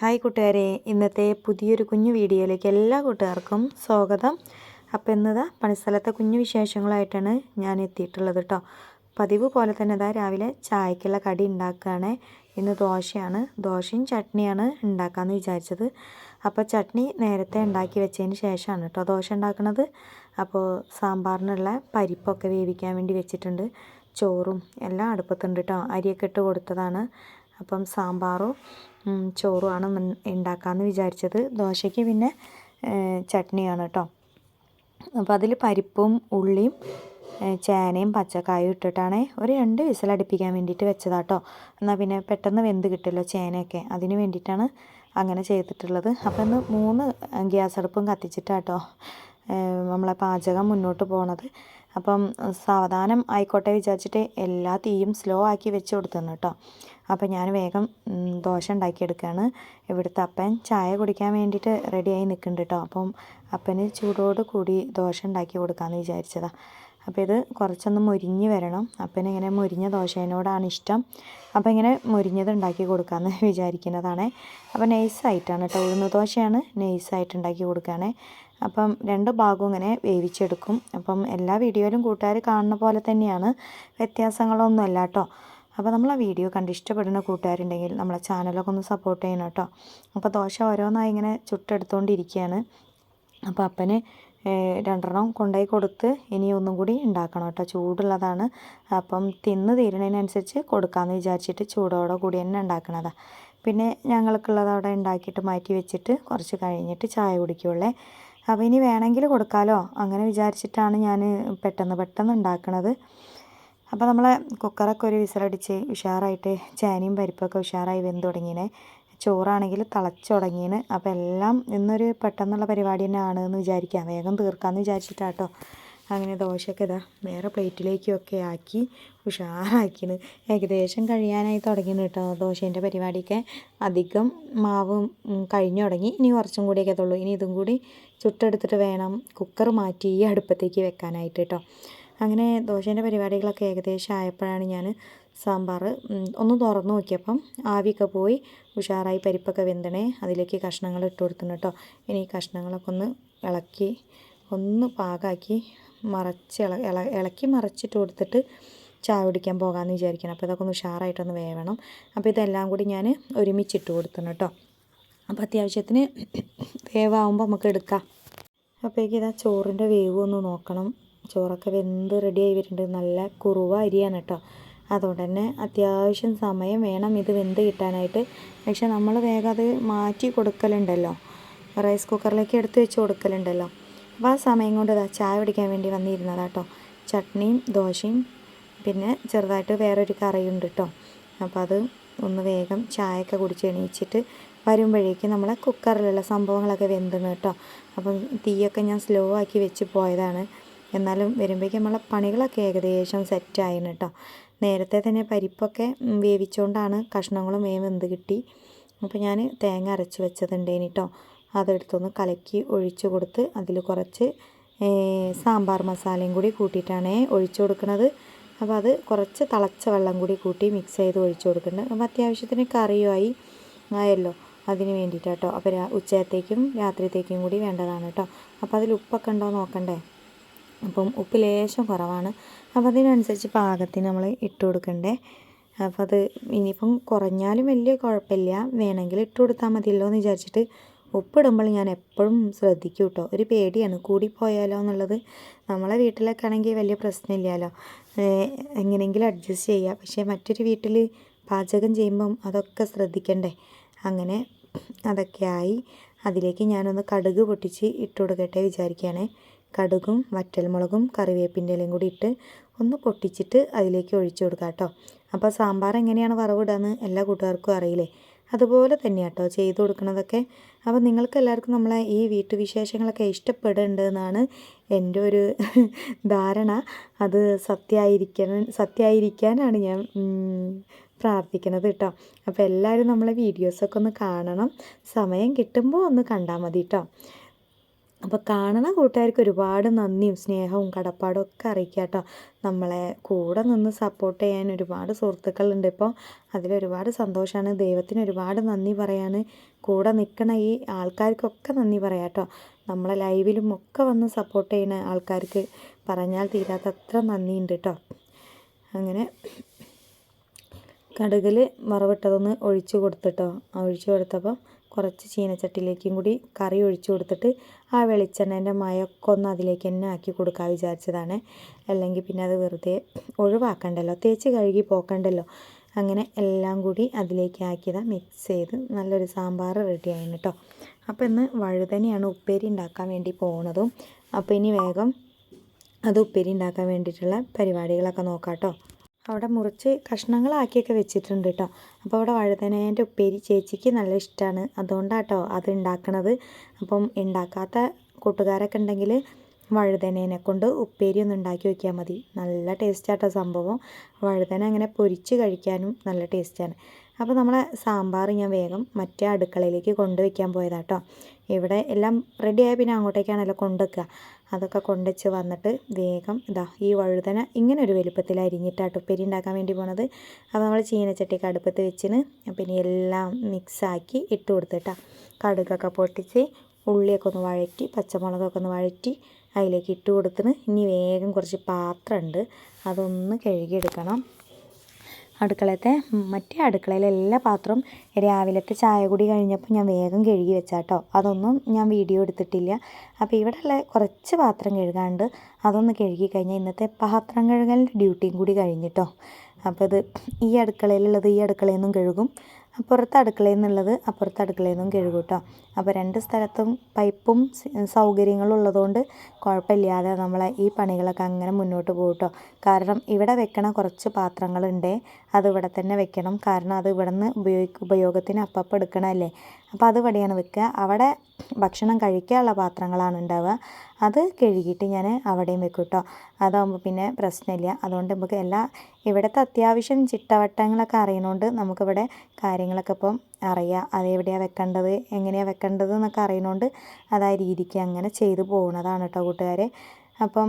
Hi കൂട്ടുകാരെ ഇന്നത്തെ പുതിയൊരു കുഞ്ഞു വീഡിയോയിലേക്ക് എല്ലാ കൂട്ടുകാർക്കും സ്വാഗതം. അപ്പോൾ ഇന്നതാ പണിസ്ഥലത്തെ കുഞ്ഞു വിശേഷങ്ങളായിട്ടാണ് ഞാൻ എത്തിയിട്ടുള്ളത് കേട്ടോ പതിവ് പോലെ തന്നെ ഇതാ രാവിലെ ചായക്കുള്ള കടി ഉണ്ടാക്കുകയാണ്. ഇന്ന് ദോശയാണ് ദോശയും ചട്നിയാണ് ഉണ്ടാക്കാമെന്ന് വിചാരിച്ചത്. അപ്പോൾ ചട്നി നേരത്തെ ഉണ്ടാക്കി വെച്ചതിന് ശേഷമാണ് കേട്ടോ ദോശ ഉണ്ടാക്കുന്നത്. അപ്പോൾ സാമ്പാറിനുള്ള പരിപ്പൊക്കെ വേവിക്കാൻ വേണ്ടി വെച്ചിട്ടുണ്ട്. ചോറും എല്ലാം അടുപ്പത്തുണ്ട് കേട്ടോ അരിയൊക്കെ ഇട്ട് കൊടുത്തതാണ്. അപ്പം സാമ്പാറും ഇന്ന് ഉണ്ടാക്കാമെന്ന് വിചാരിച്ചത്. ദോശയ്ക്ക് പിന്നെ ചട്നിയാണ് കേട്ടോ അപ്പോൾ അതിൽ പരിപ്പും ഉള്ളിയും ചേനയും പച്ചക്കായും ഇട്ടിട്ടാണ് ഒരു രണ്ട് വിസലടിപ്പിക്കാൻ വേണ്ടിയിട്ട് വെച്ചതാട്ടോ എന്നാൽ പിന്നെ പെട്ടെന്ന് വെന്ത് കിട്ടുമല്ലോ ചേനയൊക്കെ. അതിന് വേണ്ടിയിട്ടാണ് അങ്ങനെ ചെയ്തിട്ടുള്ളത്. അപ്പോൾ ഇന്ന് മൂന്ന് ഗ്യാസ് അടുപ്പും കത്തിച്ചിട്ടാട്ടോ നമ്മളെ പാചകം മുന്നോട്ട് പോണത്. അപ്പം സാവധാനം ആയിക്കോട്ടെ വിചാരിച്ചിട്ട് എല്ലാ തീയും സ്ലോ ആക്കി വെച്ച് കൊടുത്തുന്നു കേട്ടോ. അപ്പം ഞാൻ വേഗം ദോശ ഉണ്ടാക്കിയെടുക്കുകയാണ് ഇവിടുത്തെ അപ്പൻ ചായ കുടിക്കാൻ വേണ്ടിയിട്ട് റെഡിയായി നിൽക്കുന്നുണ്ട് കേട്ടോ. അപ്പം അപ്പന് ചൂടോട് കൂടി ദോശ ഉണ്ടാക്കി കൊടുക്കാമെന്ന് വിചാരിച്ചതാണ് അപ്പോൾ ഇത് കുറച്ചൊന്ന് മുരിഞ്ഞ് വരണം. അപ്പന് ഇങ്ങനെ മുരിഞ്ഞ ദോശേനോടാണ് ഇഷ്ടം. അപ്പോൾ ഇങ്ങനെ മുരിഞ്ഞത് ഉണ്ടാക്കി കൊടുക്കാമെന്ന് വിചാരിക്കുന്നതാണ്. അപ്പോൾ നൈസായിട്ടാണ് കേട്ടോ. ഉഴുന്ന് ദോശയാണ് നൈസായിട്ട് ഉണ്ടാക്കി കൊടുക്കുകയാണ് അപ്പം രണ്ട് ഭാഗവും ഇങ്ങനെ വേവിച്ചെടുക്കും. അപ്പം എല്ലാ വീഡിയോയിലും കൂട്ടുകാർ കാണുന്ന പോലെ തന്നെയാണ്. വ്യത്യാസങ്ങളൊന്നുമല്ല കേട്ടോ. അപ്പോൾ നമ്മൾ ആ വീഡിയോ കണ്ട് ഇഷ്ടപ്പെടുന്ന കൂട്ടുകാരുണ്ടെങ്കിൽ നമ്മളെ ചാനലൊക്കെ ഒന്ന് സപ്പോർട്ട് ചെയ്യണം കേട്ടോ. അപ്പോൾ ദോശ ഓരോന്നായി ഇങ്ങനെ ചുട്ടെടുത്തുകൊണ്ടിരിക്കുകയാണ് അപ്പോൾ അപ്പന് രണ്ടെണ്ണം കൊണ്ടുപോയി കൊടുത്ത് ഇനി ഒന്നും കൂടി ഉണ്ടാക്കണം കേട്ടോ. ചൂടുള്ളതാണ്. അപ്പം തിന്ന് തീരണതിനനുസരിച്ച് കൊടുക്കാമെന്ന് വിചാരിച്ചിട്ട് ചൂടോടെ കൂടി തന്നെ ഉണ്ടാക്കണതാണ് പിന്നെ ഞങ്ങൾക്കുള്ളത് അവിടെ ഉണ്ടാക്കിയിട്ട് മാറ്റി വെച്ചിട്ട് കുറച്ച് കഴിഞ്ഞിട്ട് ചായ കുടിക്കുള്ളേ. അപ്പോൾ ഇനി വേണമെങ്കിൽ കൊടുക്കാമല്ലോ അങ്ങനെ വിചാരിച്ചിട്ടാണ് ഞാൻ പെട്ടെന്ന് പെട്ടെന്ന് ഉണ്ടാക്കണത്. അപ്പോൾ നമ്മളെ കുക്കറൊക്കെ ഒരു വിസിലടിച്ച് ഉഷാറായിട്ട് ചേനയും പരിപ്പൊക്കെ ഉഷാറായി വെന്ത് തുടങ്ങിനെ ചോറാണെങ്കിൽ തിളച്ച് തുടങ്ങിയാണ് അപ്പോൾ എല്ലാം ഇന്നൊരു പെട്ടെന്നുള്ള പരിപാടി തന്നെ എന്ന് വിചാരിക്കാം. വേഗം തീർക്കാമെന്ന് വിചാരിച്ചിട്ടാട്ടോ. അങ്ങനെ ദോശയൊക്കെ ഇതാ വേറെ പ്ലേറ്റിലേക്കൊക്കെ ആക്കി ഉഷാറാക്കിന് ഏകദേശം കഴിയാനായി തുടങ്ങി കേട്ടോ ദോശേന്റെ പരിപാടിയൊക്കെ. അധികം മാവ് കഴിഞ്ഞു തുടങ്ങി. ഇനി കുറച്ചും കൂടിയൊക്കെ തുള്ളൂ ഇനി ഇതും കൂടി ചുട്ടെടുത്തിട്ട് വേണം കുക്കർ മാറ്റി ഈ അടുപ്പത്തേക്ക് വെക്കാനായിട്ട് കേട്ടോ. അങ്ങനെ ദോശേന്റെ പരിപാടികളൊക്കെ ഏകദേശം ആയപ്പോഴാണ് ഞാൻ സാമ്പാർ ഒന്ന് തുറന്നു നോക്കിയപ്പം ആവിയൊക്കെ പോയി ഉഷാറായി പരിപ്പൊക്കെ വെന്തണേ. അതിലേക്ക് കഷ്ണങ്ങൾ ഇട്ട് കൊടുക്കുന്നു കേട്ടോ. ഇനി കഷ്ണങ്ങളൊക്കെ ഒന്ന് ഇളക്കി ഒന്ന് പാകാക്കി മറച്ച് ഇള ഇള ഇളക്കി മറച്ചിട്ട് കൊടുത്തിട്ട് ചായ കുടിക്കാൻ പോകാമെന്ന് വിചാരിക്കണം അപ്പോൾ ഇതൊക്കെ ഒന്ന് ഉഷാറായിട്ടൊന്ന് വേവണം. അപ്പോൾ ഇതെല്ലാം കൂടി ഞാൻ ഒരുമിച്ചിട്ട് കൊടുക്കണം കേട്ടോ. അപ്പോൾ അത്യാവശ്യത്തിന് വേവാകുമ്പോൾ നമുക്ക് എടുക്കാം. അപ്പോഴേക്ക് ഇതാ ചോറിന്റെ വേവ് ഒന്ന് നോക്കണം. ചോറൊക്കെ വെന്ത് റെഡിയായി വരുന്നുണ്ട് നല്ല കുറുവ അരിയാണ് കേട്ടോ. അതുകൊണ്ട് തന്നെ അത്യാവശ്യം സമയം വേണം ഇത് വെന്ത് കിട്ടാനായിട്ട്. പക്ഷെ നമ്മൾ വേഗം അത് മാറ്റി കൊടുക്കലുണ്ടല്ലോ. റൈസ് കുക്കറിലേക്ക് എടുത്ത് വെച്ച് കൊടുക്കലുണ്ടല്ലോ. അപ്പോൾ ആ സമയം കൊണ്ട് ഇതാ ചായ പിടിക്കാൻ വേണ്ടി വന്നിരുന്നതാട്ടോ ചട്നിയും ദോശയും പിന്നെ ചെറുതായിട്ട് വേറൊരു കറിയുണ്ട് കേട്ടോ അപ്പോൾ അത് ഒന്ന് വേഗം ചായയൊക്കെ കുടിച്ച് എണീച്ചിട്ട് വരുമ്പോഴേക്കും നമ്മളെ കുക്കറിലുള്ള സംഭവങ്ങളൊക്കെ വെന്തുന്നു കേട്ടോ അപ്പം തീയൊക്കെ ഞാൻ സ്ലോ ആക്കി വെച്ച് പോയതാണ്. എന്നാലും വരുമ്പോഴേക്കും നമ്മളെ പണികളൊക്കെ ഏകദേശം സെറ്റായിരുന്നു കേട്ടോ നേരത്തെ തന്നെ പരിപ്പൊക്കെ വേവിച്ചുകൊണ്ടാണ് കഷ്ണങ്ങളും വേവ് എന്ത് കിട്ടി. അപ്പോൾ ഞാൻ തേങ്ങ അരച്ച് വെച്ചതുണ്ടേനി കേട്ടോ അതെടുത്തൊന്ന് കലക്കി ഒഴിച്ചു കൊടുത്ത് അതിൽ കുറച്ച് സാമ്പാർ മസാലയും കൂടി കൂട്ടിയിട്ടാണ് ഒഴിച്ചു കൊടുക്കുന്നത്. അപ്പോൾ അത് കുറച്ച് തിളച്ച വെള്ളം കൂടി കൂട്ടി മിക്സ് ചെയ്ത് ഒഴിച്ചു കൊടുക്കുന്നുണ്ട് അപ്പോൾ അത്യാവശ്യത്തിന് കറിയുമായി ആയല്ലോ. അതിന് വേണ്ടിയിട്ട് അപ്പോൾ രാ ഉച്ചയത്തേക്കും രാത്രിത്തേക്കും കൂടി വേണ്ടതാണ് കേട്ടോ. അപ്പോൾ അതിൽ ഉപ്പൊക്കെ ഉണ്ടോ നോക്കണ്ടേ? അപ്പം ഉപ്പ് ലേശം കുറവാണ്. അപ്പോൾ അതിനനുസരിച്ച് പാകത്തിന് നമ്മൾ ഇട്ട് കൊടുക്കണ്ടേ? അപ്പോൾ അത് ഇനിയിപ്പം കുറഞ്ഞാലും വലിയ കുഴപ്പമില്ല. വേണമെങ്കിൽ ഇട്ട് കൊടുത്താൽ മതിയല്ലോ എന്ന് വിചാരിച്ചിട്ട് ഉപ്പിടുമ്പോൾ ഞാൻ എപ്പോഴും ശ്രദ്ധിക്കും കേട്ടോ. ഒരു പേടിയാണ്. കൂടിപ്പോയാലോ എന്നുള്ളത്. നമ്മളെ വീട്ടിലൊക്കെ ആണെങ്കിൽ വലിയ പ്രശ്നമില്ലല്ലോ. എങ്ങനെയെങ്കിലും അഡ്ജസ്റ്റ് ചെയ്യുക പക്ഷേ മറ്റൊരു വീട്ടിൽ പാചകം ചെയ്യുമ്പം അതൊക്കെ ശ്രദ്ധിക്കണ്ടേ? അങ്ങനെ അതൊക്കെ ആയി അതിലേക്ക് ഞാനൊന്ന് കടുക് പൊട്ടിച്ച് ഇട്ട് കൊടുക്കട്ടെ വിചാരിക്കുകയാണേ. കടുകും വറ്റൽമുളകും കറിവേപ്പിന്റെ ഇലയും കൂടി ഇട്ട് ഒന്ന് പൊട്ടിച്ചിട്ട് അതിലേക്ക് ഒഴിച്ചു കൊടുക്കാം കേട്ടോ. അപ്പോൾ സാമ്പാർ എങ്ങനെയാണ് വറവിടാന്ന് എല്ലാ കൂട്ടുകാർക്കും അറിയില്ലേ? അതുപോലെ തന്നെയാണ് കേട്ടോ ചെയ്തു കൊടുക്കുന്നതൊക്കെ അപ്പോൾ നിങ്ങൾക്ക് എല്ലാവർക്കും നമ്മളെ ഈ വീട്ടുവിശേഷങ്ങളൊക്കെ ഇഷ്ടപ്പെടുന്നുണ്ട് എന്നാണ് എന്റെ ഒരു ധാരണ. അത് സത്യമായിരിക്കണം സത്യമായിരിക്കാനാണ് ഞാൻ പ്രാർത്ഥിക്കുന്നത് കേട്ടോ. അപ്പോൾ എല്ലാവരും നമ്മളെ വീഡിയോസൊക്കെ ഒന്ന് കാണണം. സമയം കിട്ടുമ്പോൾ ഒന്ന് കണ്ടാൽ മതി കേട്ടോ. അപ്പോൾ കാണുന്ന കൂട്ടുകാർക്ക് ഒരുപാട് നന്ദിയും സ്നേഹവും കടപ്പാടും ഒക്കെ അറിയിക്കുക കേട്ടോ. നമ്മളെ കൂടെ നിന്ന് സപ്പോർട്ട് ചെയ്യാൻ ഒരുപാട് സുഹൃത്തുക്കളുണ്ട്. ഇപ്പോൾ അതിലൊരുപാട് സന്തോഷമാണ് ദൈവത്തിന് ഒരുപാട് നന്ദി പറയാണ്. കൂടെ നിൽക്കണ ഈ ആൾക്കാർക്കൊക്കെ നന്ദി പറയാം കേട്ടോ. നമ്മളെ ലൈവിലും ഒക്കെ വന്ന് സപ്പോർട്ട് ചെയ്യുന്ന ആൾക്കാർക്ക് പറഞ്ഞാൽ തീരാത്തത്ര നന്ദിയുണ്ട് കേട്ടോ. അങ്ങനെ കടുകിൽ വറവിട്ടതൊന്ന് ഒഴിച്ചു കൊടുത്തിട്ടോ ഒഴിച്ച് കൊടുത്തപ്പോൾ കുറച്ച് ചീനച്ചട്ടിയിലേക്കും കൂടി കറി ഒഴിച്ചു കൊടുത്തിട്ട് ആ വെളിച്ചെണ്ണേന്റെ മയൊക്കെ ഒന്ന് അതിലേക്ക് തന്നെ ആക്കി കൊടുക്കാൻ വിചാരിച്ചതാണ്. അല്ലെങ്കിൽ പിന്നെ അത് വെറുതെ ഒഴിവാക്കണ്ടല്ലോ. തേച്ച് കഴുകി പോക്കണ്ടല്ലോ. അങ്ങനെ എല്ലാം കൂടി അതിലേക്ക് ആക്കിയതാ മിക്സ് ചെയ്ത് നല്ലൊരു സാമ്പാർ റെഡി ആയിരുന്നു കേട്ടോ അപ്പോൾ ഇന്ന് വഴുതനയാണ് ഉപ്പേരി ഉണ്ടാക്കാൻ വേണ്ടി പോകുന്നതും അപ്പോൾ ഇനി വേഗം അത് ഉപ്പേരി ഉണ്ടാക്കാൻ വേണ്ടിയിട്ടുള്ള പരിപാടികളൊക്കെ നോക്കാം കേട്ടോ അവിടെ മുറിച്ച് കഷ്ണങ്ങളാക്കിയൊക്കെ വെച്ചിട്ടുണ്ട് കേട്ടോ അപ്പോൾ അവിടെ വഴുതനേന്റെ ഉപ്പേരി ചേച്ചിക്ക് നല്ല ഇഷ്ടമാണ് അതുകൊണ്ടാണ് കേട്ടോ അത് ഉണ്ടാക്കണത് അപ്പം ഉണ്ടാക്കാത്ത കൂട്ടുകാരൊക്കെ ഉണ്ടെങ്കിൽ വഴുതനേനെ കൊണ്ട് ഉപ്പേരി ഒന്ന് ഉണ്ടാക്കി വയ്ക്കാൽ മതി. നല്ല ടേസ്റ്റാട്ടോ സംഭവം. വഴുതന അങ്ങനെ പൊരിച്ച് കഴിക്കാനും നല്ല ടേസ്റ്റാണ് അപ്പോൾ നമ്മളെ സാമ്പാർ ഞാൻ വേഗം മറ്റേ അടുക്കളയിലേക്ക് കൊണ്ടുവയ്ക്കാൻ പോയതാട്ടോ ഇവിടെ എല്ലാം റെഡിയായ പിന്നെ അങ്ങോട്ടേക്കാണല്ലോ കൊണ്ടുവയ്ക്കുക. അതൊക്കെ കൊണ്ടുവച്ച് വന്നിട്ട് വേഗം ഇതാ ഈ വഴുതന ഇങ്ങനെ ഒരു വലുപ്പത്തിൽ അരിഞ്ഞിട്ടാട്ടോ ഉപ്പേരി ഉണ്ടാക്കാൻ വേണ്ടി പോണത്. അപ്പോൾ നമ്മൾ ചീനച്ചട്ടിക്ക് അടുപ്പത്ത് വെച്ചിന് പിന്നെ എല്ലാം മിക്സാക്കി ഇട്ട് കൊടുത്തിട്ടാ കടുകൊക്കെ പൊട്ടിച്ച് ഉള്ളിയൊക്കെ ഒന്ന് വഴറ്റി പച്ചമുളകൊക്കെ ഒന്ന് വഴറ്റി അതിലേക്ക് ഇട്ട് കൊടുത്തിന്. ഇനി വേഗം കുറച്ച് പാത്രമുണ്ട്. അതൊന്ന് കഴുകിയെടുക്കണം. അടുക്കളത്തെ മറ്റേ അടുക്കളയിലെ എല്ലാ പാത്രവും രാവിലത്തെ ചായ കൂടി കഴിഞ്ഞപ്പോൾ ഞാൻ വേഗം കഴുകി വെച്ചാട്ടോ. അതൊന്നും ഞാൻ വീഡിയോ എടുത്തിട്ടില്ല. അപ്പോൾ ഇവിടെയുള്ള കുറച്ച് പാത്രം കഴുകാണ്ട് അതൊന്ന് കഴുകി കഴിഞ്ഞാൽ ഇന്നത്തെ പാത്രം കഴുകലിന്റെ ഡ്യൂട്ടിയും കൂടി കഴിഞ്ഞിട്ടോ. അപ്പോൾ ഇത് ഈ അടുക്കളയിലുള്ളത് ഈ അടുക്കളയിൽ നിന്നും കഴുകും അപ്പുറത്തെ അടുക്കളയിൽ നിന്നുള്ളത് അപ്പുറത്തെ അടുക്കളയിൽ നിന്നും കഴുകും കേട്ടോ അപ്പോൾ രണ്ട് സ്ഥലത്തും പൈപ്പും സൗകര്യങ്ങളും ഉള്ളതുകൊണ്ട് കുഴപ്പമില്ലാതെ നമ്മളെ ഈ പണികളൊക്കെ അങ്ങനെ മുന്നോട്ട് പോകും കേട്ടോ. കാരണം ഇവിടെ വെക്കണ കുറച്ച് പാത്രങ്ങളുണ്ട് അത് ഇവിടെ തന്നെ വെക്കണം. കാരണം അത് ഇവിടെ നിന്ന് ഉപയോഗി ഉപയോഗത്തിന് അപ്പം എടുക്കണമല്ലേ അപ്പോൾ അത് ഇവിടെയാണ് വെക്കുക. അവിടെ ഭക്ഷണം കഴിക്കാനുള്ള പാത്രങ്ങളാണ് ഉണ്ടാവുക. അത് കഴുകിയിട്ട് ഞാൻ അവിടെയും വെക്കും കേട്ടോ. അതാകുമ്പോൾ പിന്നെ പ്രശ്നമില്ല. അതുകൊണ്ട് നമുക്ക് എല്ലാ ഇവിടുത്തെ അത്യാവശ്യം ചിട്ടവട്ടങ്ങളൊക്കെ അറിയണോണ്ട് നമുക്കിവിടെ കാര്യങ്ങളൊക്കെ ഇപ്പം അറിയാം. അതെവിടെയാണ് വെക്കേണ്ടത്? എങ്ങനെയാണ് വെക്കേണ്ടത് എന്നൊക്കെ അറിയണോണ്ട് രീതിക്ക് അങ്ങനെ ചെയ്തു പോകുന്നതാണ് കേട്ടോ കൂട്ടുകാരെ. അപ്പം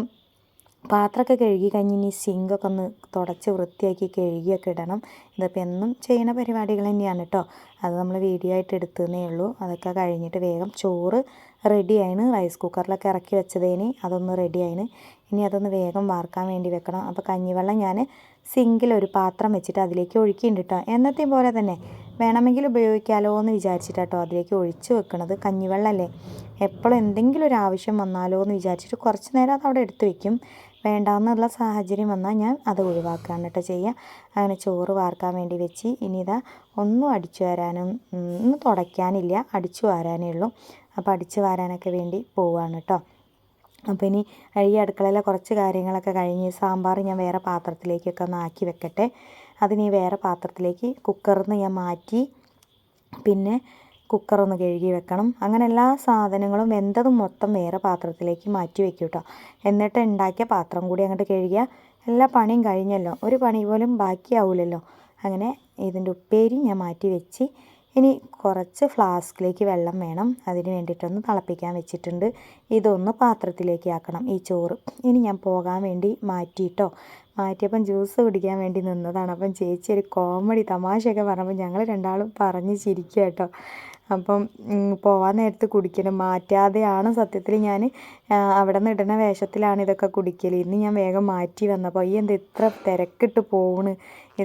പാത്രമൊക്കെ കഴുകി കഴിഞ്ഞ് ഇനി സിങ്കൊക്കെ ഒന്ന് തുടച്ച് വൃത്തിയാക്കി കഴുകിയൊക്കെ ഇടണം. ഇതിപ്പോൾ എന്നും ചെയ്യുന്ന പരിപാടികൾ തന്നെയാണ് കേട്ടോ അത് നമ്മൾ വീഡിയോ ആയിട്ട് എടുത്തതേ ഉള്ളൂ. അതൊക്കെ കഴിഞ്ഞിട്ട് വേഗം ചോറ് റെഡി ആയിന്. റൈസ് കുക്കറിലൊക്കെ ഇറക്കി വെച്ചതേന്. അതൊന്ന് റെഡി ആയിന്. ഇനി അതൊന്ന് വേഗം വാർക്കാൻ വേണ്ടി വെക്കണം. അപ്പോൾ കഞ്ഞിവെള്ളം ഞാൻ സിങ്കിൽ ഒരു പാത്രം വെച്ചിട്ട് അതിലേക്ക് ഒഴിക്കുന്നുണ്ട് കേട്ടോ എന്നത്തെയും പോലെ തന്നെ വേണമെങ്കിൽ ഉപയോഗിക്കാമല്ലോ എന്ന് വിചാരിച്ചിട്ടാട്ടോ അതിലേക്ക് ഒഴിച്ച് വെക്കണത്. കഞ്ഞിവെള്ളമല്ലേ എപ്പോഴും എന്തെങ്കിലും ഒരു ആവശ്യം വന്നാലോ എന്ന് വിചാരിച്ചിട്ട് കുറച്ച് നേരം അത് അവിടെ എടുത്ത് വെക്കും. വേണ്ടാന്നുള്ള സാഹചര്യം വന്നാൽ ഞാൻ അത് ഒഴിവാക്കുകയാണ് കേട്ടോ ചെയ്യുക. അങ്ങനെ ചോറ് വാർക്കാൻ വേണ്ടി വെച്ച് ഇനി ഇതാ ഒന്നും അടിച്ചു വരാനും ഒന്നും തുടയ്ക്കാനില്ല. അടിച്ചു വാരാനേ ഉള്ളൂ. അപ്പോൾ അടിച്ചു വാരാനൊക്കെ വേണ്ടി പോവുകയാണ് കേട്ടോ. അപ്പോൾ ഇനി ഈ അടുക്കളയിലെ കുറച്ച് കാര്യങ്ങളൊക്കെ കഴിഞ്ഞ് സാമ്പാർ ഞാൻ വേറെ പാത്രത്തിലേക്കൊക്കെ ഒന്ന് ആക്കി വെക്കട്ടെ. അതിനി വേറെ പാത്രത്തിലേക്ക് കുക്കറിൽ നിന്ന് ഞാൻ മാറ്റി പിന്നെ കുക്കറൊന്ന് കഴുകി വെക്കണം. അങ്ങനെ എല്ലാ സാധനങ്ങളും വെന്തതും മൊത്തം വേറെ പാത്രത്തിലേക്ക് മാറ്റി വെക്കും കേട്ടോ എന്നിട്ട് ഉണ്ടാക്കിയ പാത്രം കൂടി അങ്ങോട്ട് കഴുകിയാൽ എല്ലാ പണിയും കഴിഞ്ഞല്ലോ. ഒരു പണി പോലും ബാക്കിയാവില്ലല്ലോ അങ്ങനെ ഇതിന്റെ ഉപ്പേരി ഞാൻ മാറ്റി വെച്ച്. ഇനി കുറച്ച് ഫ്ലാസ്കിലേക്ക് വെള്ളം വേണം. അതിന് വേണ്ടിയിട്ടൊന്ന് തിളപ്പിക്കാൻ വെച്ചിട്ടുണ്ട്. ഇതൊന്ന് പാത്രത്തിലേക്ക് ആക്കണം ഈ ചോറ്. ഇനി ഞാൻ പോകാൻ വേണ്ടി മാറ്റിയിട്ടോ മാറ്റിയപ്പം ജ്യൂസ് കുടിക്കാൻ വേണ്ടി നിന്നതാണ്. അപ്പം ചേച്ചി ഒരു കോമഡി തമാശയൊക്കെ പറഞ്ഞപ്പോൾ ഞങ്ങൾ രണ്ടാളും പറഞ്ഞ് ചിരിക്കുക കേട്ടോ അപ്പം പോവാൻ നേരത്ത് കുടിക്കണം മാറ്റാതെയാണ് സത്യത്തിൽ ഞാൻ അവിടെ നിന്ന് ഇടുന്ന വേഷത്തിലാണ് ഇതൊക്കെ കുടിക്കൽ ഇന്ന് ഞാൻ വേഗം മാറ്റി വന്നപ്പോൾ ഈ എന്താ ഇത്ര തിരക്കിട്ട് പോണ്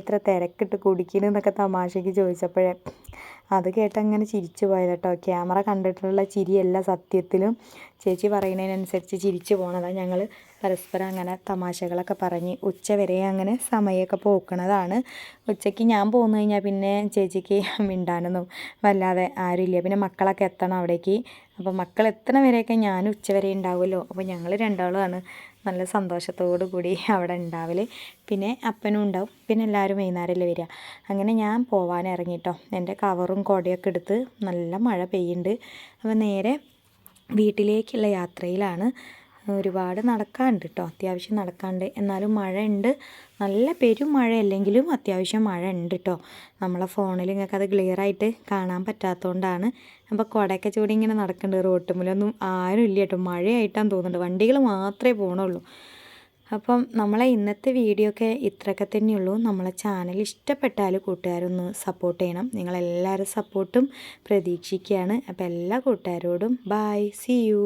ഇത്ര തിരക്കിട്ട് കുടിക്കുന്നു എന്നൊക്കെ തമാശയ്ക്ക് ചോദിച്ചപ്പോഴേ അത് കേട്ട് അങ്ങനെ ചിരിച്ചു പോയത് കേട്ടോ ക്യാമറ കണ്ടിട്ടുള്ള ചിരിയല്ല സത്യത്തിലും. ചേച്ചി പറയുന്നതിനനുസരിച്ച് ചിരിച്ചു പോണതാണ് ഞങ്ങൾ പരസ്പരം അങ്ങനെ തമാശകളൊക്കെ പറഞ്ഞ് ഉച്ച വരെ അങ്ങനെ സമയമൊക്കെ പോക്കണതാണ്. ഉച്ചയ്ക്ക് ഞാൻ പോന്നു കഴിഞ്ഞാൽ പിന്നെ ചേച്ചിക്ക് മിണ്ടാനൊന്നും വല്ലാതെ ആരുമില്ല പിന്നെ മക്കളൊക്കെ എത്തണം അവിടേക്ക്. അപ്പോൾ മക്കൾ എത്തണ വരെയൊക്കെ ഞാൻ ഉച്ച വരെ ഉണ്ടാവുമല്ലോ. അപ്പോൾ ഞങ്ങൾ രണ്ടാളുമാണ് നല്ല സന്തോഷത്തോടു കൂടി അവിടെ ഉണ്ടാവൽ പിന്നെ അപ്പനും ഉണ്ടാവും. പിന്നെ എല്ലാവരും വൈകുന്നേരമല്ലേ വരിക. അങ്ങനെ ഞാൻ പോവാൻ ഇറങ്ങിട്ടോ. എന്റെ കവറും കൊടയൊക്കെ എടുത്ത് നല്ല മഴ പെയ്യുന്നുണ്ട്. അപ്പോൾ നേരെ വീട്ടിലേക്കുള്ള യാത്രയിലാണ്. ഒരുപാട് നടക്കാണ്ട് കേട്ടോ അത്യാവശ്യം നടക്കാണ്ട്. എന്നാലും മഴ ഉണ്ട് നല്ല പെരും മഴയല്ലെങ്കിലും അത്യാവശ്യം മഴ ഉണ്ട് കേട്ടോ നമ്മളെ ഫോണിൽ നിങ്ങൾക്ക് അത് ക്ലിയർ ആയിട്ട് കാണാൻ പറ്റാത്തതുകൊണ്ടാണ് അപ്പോൾ കുടയൊക്കെ ചൂടി ഇങ്ങനെ നടക്കുന്നുണ്ട് ഒന്നും ആരും ഇല്ല കേട്ടോ മഴയായിട്ടാന്ന് തോന്നുന്നുണ്ട്. വണ്ടികൾ മാത്രമേ പോകണുള്ളൂ അപ്പം നമ്മളെ ഇന്നത്തെ വീഡിയോ ഒക്കെ ഇത്രയൊക്കെ തന്നെയുള്ളൂ. നമ്മളെ ചാനൽ ഇഷ്ടപ്പെട്ടാൽ കൂട്ടുകാരൊന്ന് സപ്പോർട്ട് ചെയ്യണം. നിങ്ങളെല്ലാവരും സപ്പോർട്ടും പ്രതീക്ഷിക്കുകയാണ്. അപ്പോൾ എല്ലാ കൂട്ടുകാരോടും ബായ് സി യു